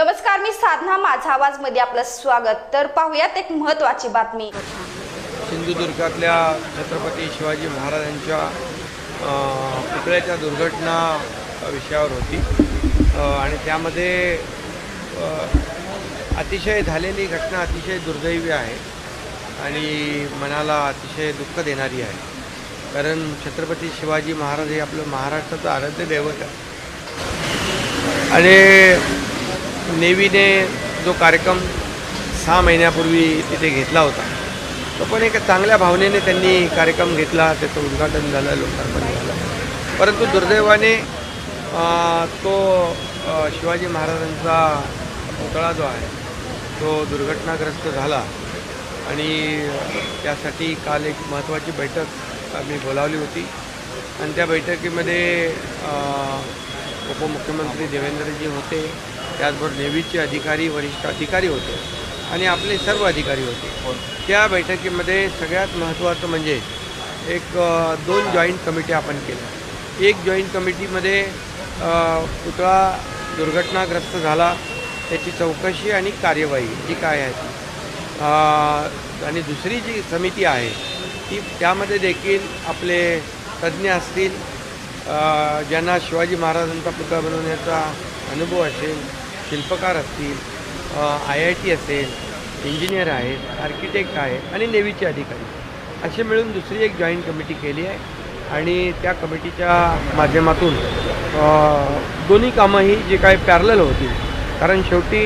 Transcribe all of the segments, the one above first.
नमस्कार मी साधना माझा आवाजमध्ये आपलं स्वागत. तर पाहूयात एक महत्वाची बातमी. सिंधुदुर्गातल्या छत्रपती शिवाजी महाराजांच्या पुतळ्याच्या दुर्घटना विषयावर होती. आणि त्यामध्ये अतिशय झालेली घटना अतिशय दुर्दैवी आहे आणि मनाला अतिशय दुःख देणारी आहे. कारण छत्रपती शिवाजी महाराज हे आपलं महाराष्ट्राचं आराध्य दैवत आहे. आणि नेव्हीने जो कार्यक्रम सहा महिन्यापूर्वी तिथे घेतला होता तो पण एका चांगल्या भावनेने त्यांनी कार्यक्रम घेतला त्याचं उद्घाटन झालं लोकार्पण झालं. परंतु दुर्दैवाने तो शिवाजी महाराजांचा पुतळा जो आहे तो दुर्घटनाग्रस्त झाला. आणि त्यासाठी काल एक महत्त्वाची बैठक आम्ही बोलावली होती. आणि त्या बैठकीमध्ये उपमुख्यमंत्री देवेंद्रजी होते त्याचबरोबर नेव्हीचे अधिकारी वरिष्ठ अधिकारी होते आणि आपले सर्व अधिकारी होते. त्या बैठकीमध्ये सगळ्यात महत्त्वाचं म्हणजे एक दोन जॉईंट कमिटी आपण केल्या. एक जॉईंट कमिटीमध्ये पुतळा दुर्घटनाग्रस्त झाला त्याची चौकशी आणि कार्यवाही जी काय आहे ती. आणि दुसरी जी समिती आहे ती त्यामध्ये देखील आपले तज्ज्ञ असतील. ज्यांना शिवाजी महाराजांचा पुतळा बनवण्याचा अनुभव असेल शिल्पकार असतील आय आय टी असेल इंजिनियर आहेत आर्किटेक्ट आहे आणि नेव्हीचे अधिकारी. असे मिळून दुसरी एक जॉईंट कमिटी केली आहे आणि त्या कमिटीच्या माध्यमातून दोन्ही दोन्ही कामंही जे काही पॅरल होतील कारण शेवटी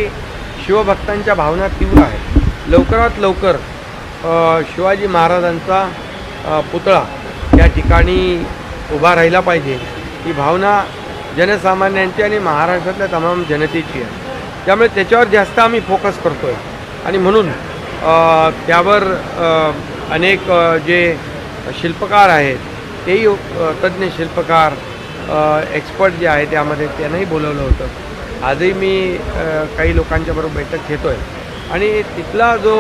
शिवभक्तांच्या भावना तीव्र आहेत. लवकरात लवकर शिवाजी महाराजांचा पुतळा त्या ठिकाणी उभा राहिला पाहिजे. ही भावना जनसामान्यांची आणि महाराष्ट्रातल्या तमाम जनतेची आहे. त्यामुळे त्याच्यावर जास्त आम्ही फोकस करतो आहे आणि म्हणून त्यावर अनेक जे शिल्पकार आहेत तेही तज्ज्ञ शिल्पकार एक्सपर्ट जे आहे त्यामध्ये त्यांनाही बोलवलं होतं. आजही मी काही लोकांच्याबरोबर बैठक घेतो आहे आणि तिथला जो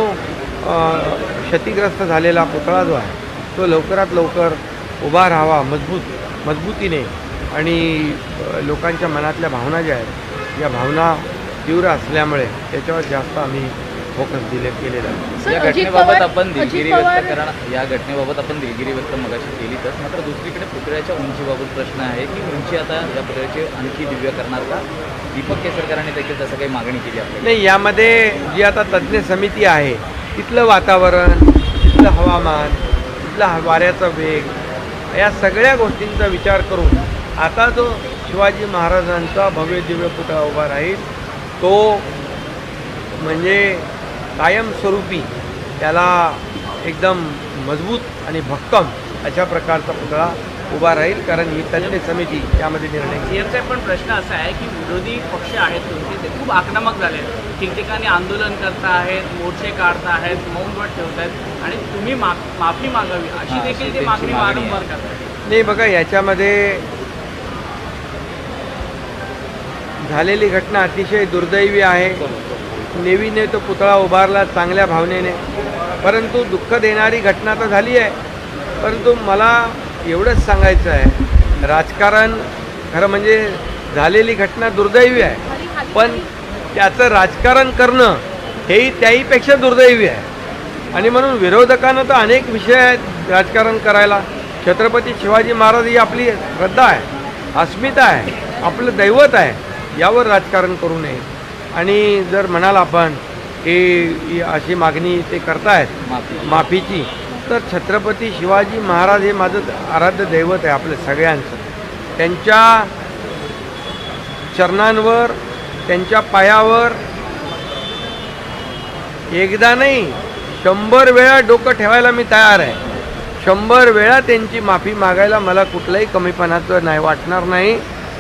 क्षतिग्रस्त झालेला पुतळा जो आहे तो लवकरात लवकर उभा राहावा मजबूत मजबूतीने आणि लोकांच्या मनातल्या भावना ज्या आहेत या भावना तीव्र असल्यामुळे त्याच्यावर जास्त आम्ही फोकस दिले केलेला या घटनेबाबत आपण दिलगिरी व्यक्त करणं या घटनेबाबत आपण दिलगिरी व्यक्त मगाशी केलीतच मात्र दुसरीकडे पुतळ्याच्या उंचीबाबत प्रश्न आहे की उंची आता या पुतळ्याची आणखी दिव्य करणार का? दीपक केसरकरांनी देखील तसं काही मागणी केली आपल्याला नाही यामध्ये जी आता तज्ज्ञ समिती आहे तिथलं वातावरण तिथलं हवामान तिथला ह- वाऱ्याचा वेग या सगळ्या गोष्टींचा विचार करून आता जो शिवाजी महाराजांचा भव्य दिव्य पुतळा उभा राहील तो म्हणजे कायमस्वरूपी त्याला एकदम मजबूत आणि भक्कम अशा प्रकारचा पुतळा उभा राहील कारण ही तज्ज्ञ समिती त्यामध्ये निर्णय. सीएमचा पण प्रश्न असा आहे की विरोधी पक्ष आहेत तुमचे ते खूप आक्रमक झाले आहेत ठिकठिकाणी आंदोलन करता आहेत मोर्चे काढता आहेत मौनव्रत ठेवत आहेत आणि तुम्ही मा माफी मागावी अशी हा, देखील ते मागणी वारंवार आहे. करतात नाही बघा याच्यामध्ये झालेली घटना अतिशय दुर्दैवी आहे. नेवीने तो पुतळा उभारला चांगल्या भावनेने. परंतु दुःख देणारी घटना तर झाली आहे. परंतु मला एवढंच सांगायचं आहे. राजकारण खरं म्हणजे झालेली घटना दुर्दैवी आहे. पण त्याचं राजकारण करणं हेही त्याहीपेक्षा दुर्दैवी आहे. आणि म्हणून विरोधकांना तर अनेक विषय आहेत राजकारण करायला. छत्रपती शिवाजी महाराज ही आपली श्रद्धा आहे. अस्मिता आहे. आपलं दैवत आहे. यावर राजकारण करू नये. आणि जर म्हणाल आपण की ही अशी मागणी ते करतायत माफी. माफीची तर छत्रपती शिवाजी महाराज हे माझं आराध्य दैवत आहे आपल्या सगळ्यांचं. त्यांच्या चरणांवर त्यांच्या पायावर एकदा नाही शंभर वेळा डोकं ठेवायला मी तयार आहे. शंभर वेळा त्यांची माफी मागायला मला कुठलंही कमीपणाचं नाही वाटणार नाही.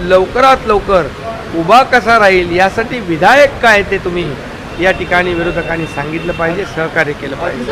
लवकरात लवकर उभा कसा राहील यासाठी विधायक काय ते तुम्ही या ठिकाणी विरोधकांनी सांगितलं पाहिजे सहकार्य केलं पाहिजे.